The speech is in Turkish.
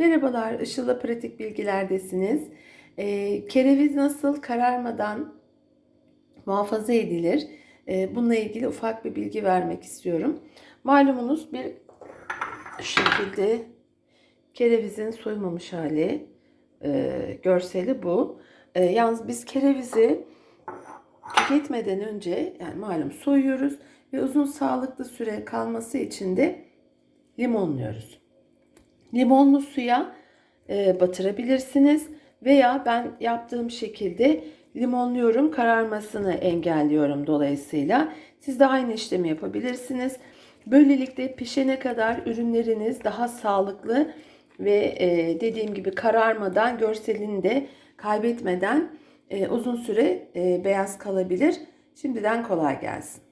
Merhabalar, Işıl'la Pratik Bilgiler'desiniz. Ee, kereviz nasıl kararmadan muhafaza edilir? Ee, bununla ilgili ufak bir bilgi vermek istiyorum. Malumunuz bir şekilde kerevizin soymamış hali e, görseli bu. E, yalnız biz kerevizi tüketmeden önce yani malum soyuyoruz ve uzun sağlıklı süre kalması için de limonluyoruz. Limonlu suya e, batırabilirsiniz veya ben yaptığım şekilde limonluyorum, kararmasını engelliyorum dolayısıyla. Siz de aynı işlemi yapabilirsiniz. Böylelikle pişene kadar ürünleriniz daha sağlıklı ve e, dediğim gibi kararmadan, görselini de kaybetmeden e, uzun süre e, beyaz kalabilir. Şimdiden kolay gelsin.